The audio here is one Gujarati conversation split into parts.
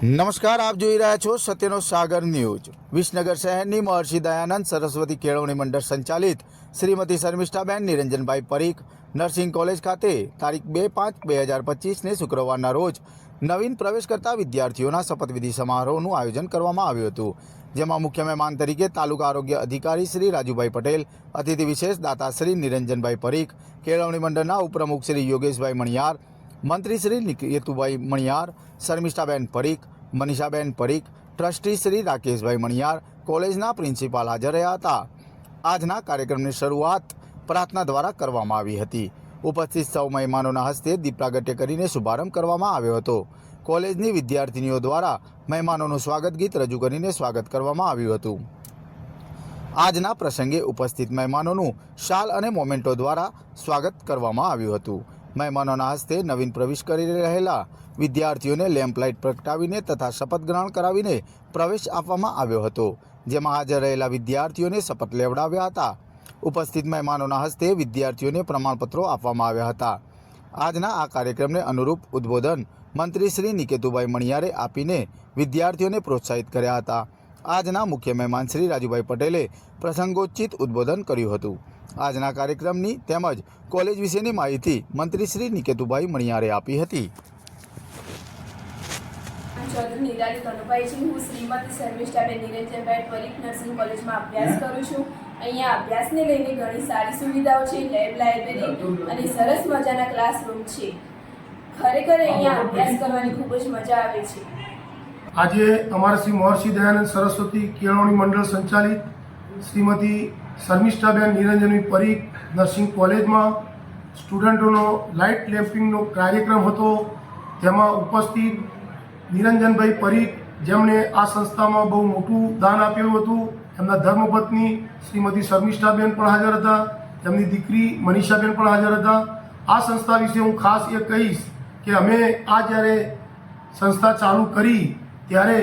નમસ્કાર, આપ જોઈ રહ્યા છો સત્યનો સાગર ન્યૂઝ. વિસનગર શહેરની મહર્ષિ દયાનંદ સરસ્વતી કેળવણી મંડળ સંચાલિત શ્રીમતી શર્મિષ્ઠાબેન નિરંજનભાઈ પરીખ નર્સિંગ કોલેજ ખાતે તારીખ બે પાંચ બે હજાર પચીસને શુક્રવારના રોજ નવીન પ્રવેશ કરતા વિદ્યાર્થીઓના શપથવિધિ સમારોહનું આયોજન કરવામાં આવ્યું હતું. જેમાં મુખ્ય મહેમાન તરીકે તાલુકા આરોગ્ય અધિકારી શ્રી રાજુભાઈ પટેલ, અતિથિ વિશેષ દાતા શ્રી નિરંજનભાઈ પરીખ, કેળવણી મંડળના ઉપપ્રમુખ શ્રી યોગેશભાઈ મણિયાર મંત્રી શ્રી નિકેતુભાઈ મણિયાર, શર્મિષ્ઠાબેન પરીખ, મનીષાબેન પરીખ, ટ્રસ્ટી શ્રી રાકેશભાઈ મણિયાર કોલેજના પ્રિન્સિપાલ હાજર રહ્યા હતા. આજના કાર્યક્રમની શરૂઆત પ્રાર્થના દ્વારા કરવામાં આવી હતી. ઉપસ્થિત સૌ મહેમાનોના હસ્તે દીપ પ્રાગટ્ય કરીને શુભારંભ કરવામાં આવ્યો હતો. કોલેજની વિદ્યાર્થીનીઓ દ્વારા મહેમાનોનું સ્વાગત ગીત રજૂ કરીને સ્વાગત કરવામાં આવ્યું હતું. આજના પ્રસંગે ઉપસ્થિત મહેમાનોનું શાલ અને મોમેન્ટો દ્વારા સ્વાગત કરવામાં આવ્યું હતું. મહેમાનોના હસ્તે નવીન પ્રવેશ કરી રહેલા વિદ્યાર્થીઓને લેમ્પલાઇટ પ્રગટાવીને તથા શપથ ગ્રહણ કરાવીને પ્રવેશ આપવામાં આવ્યો હતો, જેમાં હાજર રહેલા વિદ્યાર્થીઓને શપથ લેવડાવ્યા હતા. ઉપસ્થિત મહેમાનોના હસ્તે વિદ્યાર્થીઓને પ્રમાણપત્રો આપવામાં આવ્યા હતા. આજના આ કાર્યક્રમને અનુરૂપ ઉદ્બોધન મંત્રી શ્રી નિકેતુભાઈ મણિયારે આપીને વિદ્યાર્થીઓને પ્રોત્સાહિત કર્યા હતા. આજના મુખ્ય મહેમાન શ્રી રાજુભાઈ પટેલે પ્રસંગોચિત ઉદ્બોધન કર્યું હતું. આજના કાર્યક્રમની તેમજ કોલેજ વિશેની માહિતી મંત્રી શ્રી નિકેતુભાઈ મણિયારે આપી હતી. ચૌધરી નિરાલી કનુભાઈ છે હું શ્રીમતી શર્મિષ્ઠાબેન નિરંજનભાઈ ત્વરિત નર્સિંગ કોલેજમાં અભ્યાસ કરું છું. અહીંયા અભ્યાસને લઈને ઘણી સારી સુવિધાઓ છે લેબ લાઇબ્રેરી અને સરસ મજાના ક્લાસરૂમ છે. ખરેખર અહીંયા અભ્યાસ કરવાની ખૂબ જ મજા આવે છે. આજે અમારા શ્રી મહર્ષિ દયાનંદ સરસ્વતી કેળવણી મંડળ સંચાલિત શ્રીમતી શર્મિષ્ઠાબેન નિરંજનભાઈ પરીખ નર્સિંગ કોલેજમાં સ્ટુડન્ટોનો લાઇટ લેમ્પિંગનો કાર્યક્રમ હતો. તેમાં ઉપસ્થિત નિરંજનભાઈ પરીખ જેમણે આ સંસ્થામાં બહુ મોટું દાન આપ્યું હતું. એમના ધર્મપત્ની શ્રીમતી શર્મિષ્ઠાબેન પણ હાજર હતા. તેમની દીકરી મનીષાબેન પણ હાજર હતા. આ સંસ્થા વિશે હું ખાસ એ કહીશ કે અમે આ જ્યારે સંસ્થા ચાલુ કરી, ત્યારે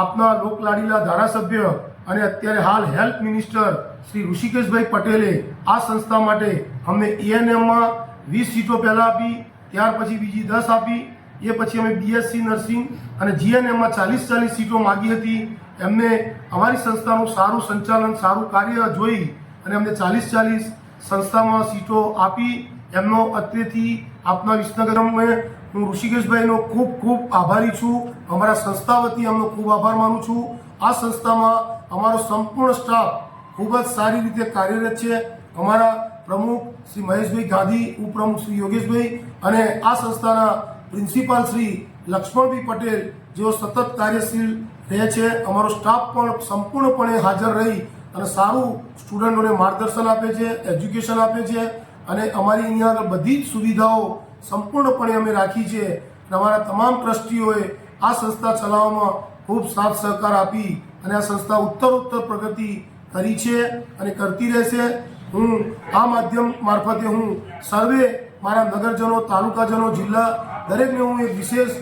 આપના લોકલાડીલા ધારાસભ્ય અને અત્યારે હાલ હેલ્થ મિનિસ્ટર શ્રી ઋષિકેશભાઈ પટેલે આ સંસ્થા માટે અમને એએનએમમાં વીસ સીટો પહેલાં આપી, ત્યાર પછી બીજી દસ આપી, એ પછી અમે બીએસસી નર્સિંગ અને જીએનએમમાં ચાલીસ ચાલીસ સીટો માગી હતી. એમને અમારી સંસ્થાનું સારું સંચાલન, સારું કાર્ય જોઈ અને અમને ચાલીસ ચાલીસ સંસ્થામાં સીટો આપી. એમનો અત્રેથી આપના વિસનગરમાં હું ઋષિકેશભાઈનો ખૂબ ખૂબ આભારી છું. અમારા સંસ્થા વતી એમનો ખૂબ આભાર માનું છું. આ સંસ્થામાં અમારો સંપૂર્ણ સ્ટાફ ખૂબ જ સારી રીતે કાર્યરત છે. અમારા પ્રમુખ શ્રી મહેશભાઈ ગાંધી ઉપપ્રમુખ શ્રી યોગેશભાઈ અને આ સંસ્થાના પ્રિન્સિપાલ શ્રી લક્ષ્મણભાઈ પટેલ જેઓ સતત કાર્યશીલ રહે છે. અમારો સ્ટાફ પણ સંપૂર્ણપણે હાજર રહી અને સારું સ્ટુડન્ટોને માર્ગદર્શન આપે છે, એજ્યુકેશન આપે છે અને અમારી અહીંયા બધી જ સુવિધાઓ સંપૂર્ણપણે અમે રાખી છે. અને અમારા તમામ ટ્રસ્ટીઓએ આ સંસ્થા ચલાવવામાં ખૂબ સાથ સહકાર આપી અને આ સંસ્થા ઉત્તર ઉત્તર પ્રગતિ કરી છે અને કરતી રહેશે. હું આ માધ્યમ મારફતે હું સર્વે મારા નગરજનો, તાલુકાજનો, જિલ્લા દરેકને હું એક વિશેષ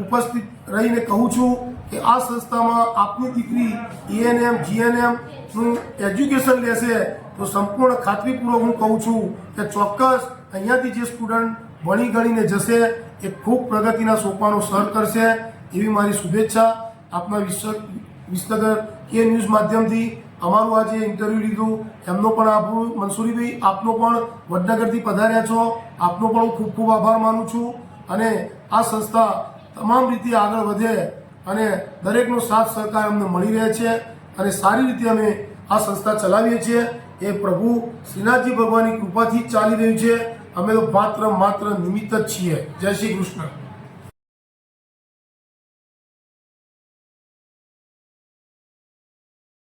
ઉપસ્થિત રહીને કહું છું કે આ સંસ્થામાં આપની દીકરી ઈએનએમ જીએનએમ હું એજ્યુકેશન લેશે તો સંપૂર્ણ ખાતરીપૂર્વક હું કહું છું કે ચોક્કસ અહીંયાથી જે સ્ટુડન્ટ ભણી ગણીને જશે એ ખૂબ પ્રગતિના સોપાનો સર કરશે. એવી મારી શુભેચ્છા. આપના વિશ્વ વિસનગર કે ન્યૂઝ માધ્યમથી અમારું આજે ઇન્ટરવ્યૂ લીધું, એમનો પણ આપણું મનસુરીભાઈ આપનો પણ વડનગરથી પધાર્યા છો. આપનો પણ હું ખૂબ ખૂબ આભાર માનું છું. અને આ સંસ્થા તમામ રીતે આગળ વધે અને દરેકનો સાથ સહકાર અમને મળી રહે છે અને સારી રીતે અમે આ સંસ્થા ચલાવીએ છીએ. એ પ્રભુ શ્રીનાથજી ભગવાનની કૃપાથી ચાલી રહ્યું છે. અમે તો માત્ર માત્ર નિમિત્ત જ છીએ. જય શ્રી કૃષ્ણ.